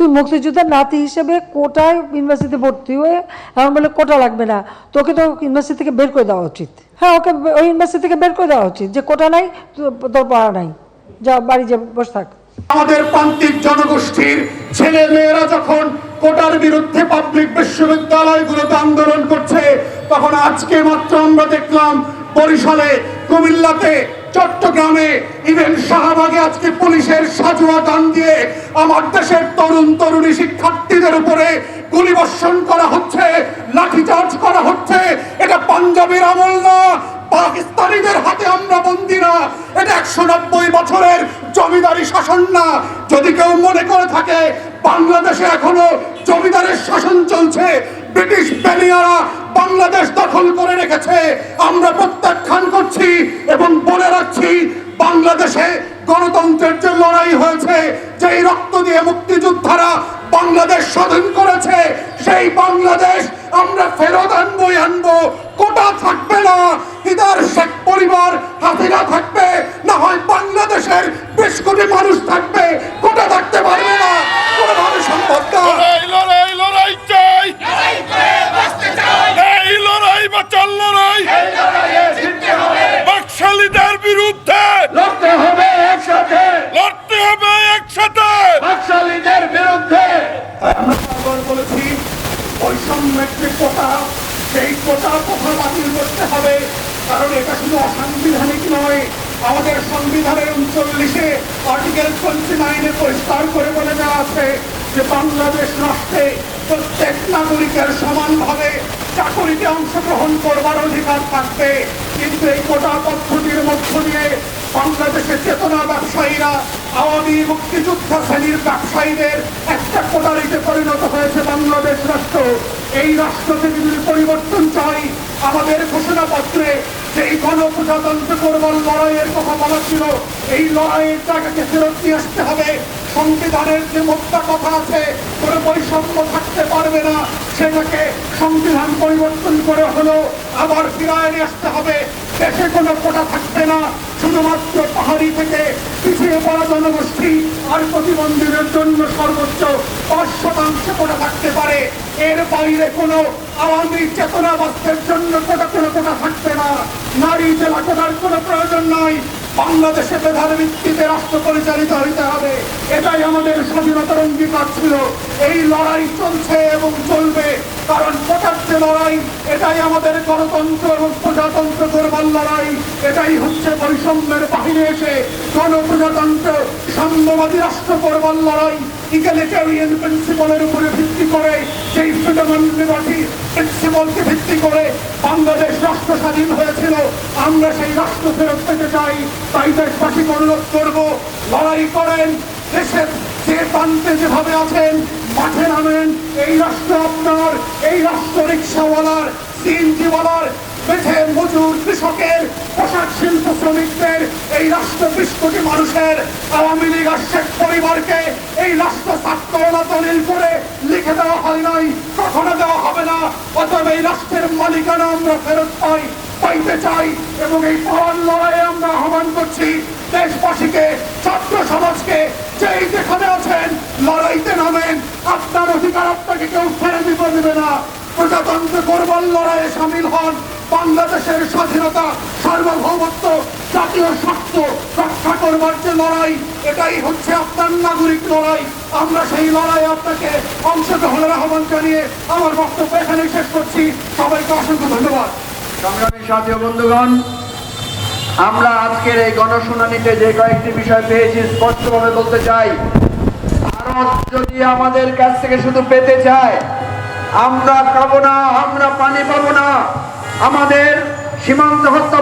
তুই মুক্তিযোদ্ধার নাতি হিসেবে কোটায় ইউনিভার্সিটিতে ভর্তি হয়ে এখন বলে কোটা লাগবে না, তোকে তো ইউনিভার্সিটি থেকে বের করে দেওয়া উচিত। হ্যাঁ ওকে ওই ইউনিভার্সিটি থেকে বের করে দেওয়া উচিত যে কোটা নাই তোর পড়া নাই। যা, বাড়ি যে, বসে থাক। আমাদের প্রান্তিক জনগোষ্ঠীর ছেলে মেয়েরা যখন কোটার বিরুদ্ধে পাবলিক বিশ্ববিদ্যালয়গুলোতে আন্দোলন করছে, তখন আজকে মাত্র আমরা দেখলাম বরিশালে কুমিল্লাতে চট্টগ্রামে ইভেন শাহবাগে আজকে পুলিশের সাজুয়া গান দিয়ে আমার দেশের তরুণ তরুণী শিক্ষার্থীদের উপরে গুলিবর্ষণ করা হচ্ছে, লাঠিচার্জ করা হচ্ছে। এটা পাঞ্জাবের আমল না, পাকিস্তানিদের হাতে আমরা বন্দি না। এটা একশো নব্বই বছরের জমিদারি শাসন না। যদি কেউ মনে করে থাকে, বাংলাদেশে এখনও জমিদারের শাসন চলছে, ব্রিটিশ বেনিয়ারা হয়েছে যেই রক্ত দিয়ে মুক্তিযোদ্ধারা বাংলাদেশ স্বাধীন করেছে সেই বাংলাদেশ আমরা ফেরত আনব আনব। সংবিধানের উনচল্লিশে আর্টিকেল পরিষ্কার করে বলে দেওয়া আছে যে বাংলাদেশ রাষ্ট্রে প্রত্যেক নাগরিকের সমানভাবে চাকরিতে অংশগ্রহণ করবার অধিকার থাকবে। কিন্তু এই কোটা পদ্ধতির মধ্য দিয়ে বাংলাদেশের চেতনা ব্যবসায়ীরা আওয়ামী মুক্তিযুদ্ধ শ্রেণির ব্যবসায়ীদের একটা পরিণত হয়েছে বাংলাদেশ রাষ্ট্র। এই যদি পরিবর্তন চাই, আমাদের ঘোষণাপত্রে গণপ্রজাতন্ত্র লড়াইয়ের কথা বলা ছিল, এই লড়াইয়ের জায়গাকে ফেরত নিয়ে আসতে হবে। সংবিধানের যে মোদ্দা কথা আছে, কোনো বৈষম্য থাকতে পারবে না। সেটাকে সংবিধান পরিবর্তন করে হলো আবার ফিরায় নিয়ে আসতে হবে। দেশে কোনো কোটা থাকবে না। শুধুমাত্র পাহাড়ি থেকে পিছিয়ে পড়া জনগোষ্ঠী আর প্রতিবন্ধীদের জন্য সর্বোচ্চ পাঁচ শতাংশ কোটা থাকতে পারে। এর বাইরে কোনো আওয়ামী চেতনাবাদের জন্য কোটা কোনো কোটা থাকবে না। নারী জেলা কোটার কোনো প্রয়োজন নাই। বাংলাদেশে মেধার ভিত্তিতে রাষ্ট্র পরিচালিত হইতে হবে। এটাই আমাদের স্বাধীনতার অঙ্গীকার ছিল। এই লড়াই চলছে এবং চলবে, কারণ কোটার যে লড়াই, এটাই আমাদের গণতন্ত্র এবং প্রজাতন্ত্র করবার লড়াই। এটাই হচ্ছে বৈষম্যের বাহিরে এসে গণপ্রজাতন্ত্র সাম্যবাদী রাষ্ট্র করবার লড়াই। ইগালিটারিয়ান প্রিন্সিপালের উপরে প্রিন্সিপালকে ভিত্তি করে বাংলাদেশ রাষ্ট্র স্বাধীন হয়েছিল। আমরা সেই রাষ্ট্র ফেরত পেতে চাই, তাই দেশবাসীকে অনুরোধ করব, লড়াই করেন, দেশের যে প্রান্তে যেভাবে আছেন, মাঠে নামেন। এই রাষ্ট্র আপনার, এই রাষ্ট্র রিক্সাওয়ালার, সিএনজিওয়ালার বেঠে মজুর কৃষকের, পোশাক শিল্প শ্রমিকদের, এই রাষ্ট্র বিশ মানুষের আওয়ামী লীগ আর শেখ পরিবারকে এই রাষ্ট্র ছাত্ররা দলিল করে লিখে দেওয়া হয় নাই, কখনো দেওয়া হবে না। অতএব এই রাষ্ট্রের মালিকানা আমরা ফেরত পাই, পাইতে চাই এবং এই পাওয়ার লড়াইয়ে আমরা আহ্বান করছি দেশবাসীকে, ছাত্র সমাজকে, যেই যেখানে আছেন, লড়াইতে নামেন। আপনার অধিকার আপনাকে কেউ ছেড়ে দিতে দেবে না। প্রজাতন্ত্র করবার লড়াইয়ে সামিল হন বাংলাদেশের স্বাধীনতা, সার্বভৌমত্ব, জাতীয় স্বার্থ রক্ষা করবার যে লড়াই, এটাই হচ্ছে আপনার নাগরিক লড়াই। আমরা সেই লড়াইয়ে আপনাকে অংশগ্রহণের আহ্বান জানিয়ে আমার বক্তব্য এখানে শেষ করছি। সবাইকে অসংখ্য ধন্যবাদ। সংগ্রামী সাথী বন্ধুগণ, আমরা আজকের এই গণশুনানিতে যে কয়েকটি বিষয় পেয়েছি স্পষ্টভাবে বলতে চাই। ভারত যদি আমাদের কাছ থেকে শুধু পেতে চায় আমরা খাব না আমরা পানি পাবো না। আমাদের সীমান্ত হত্যা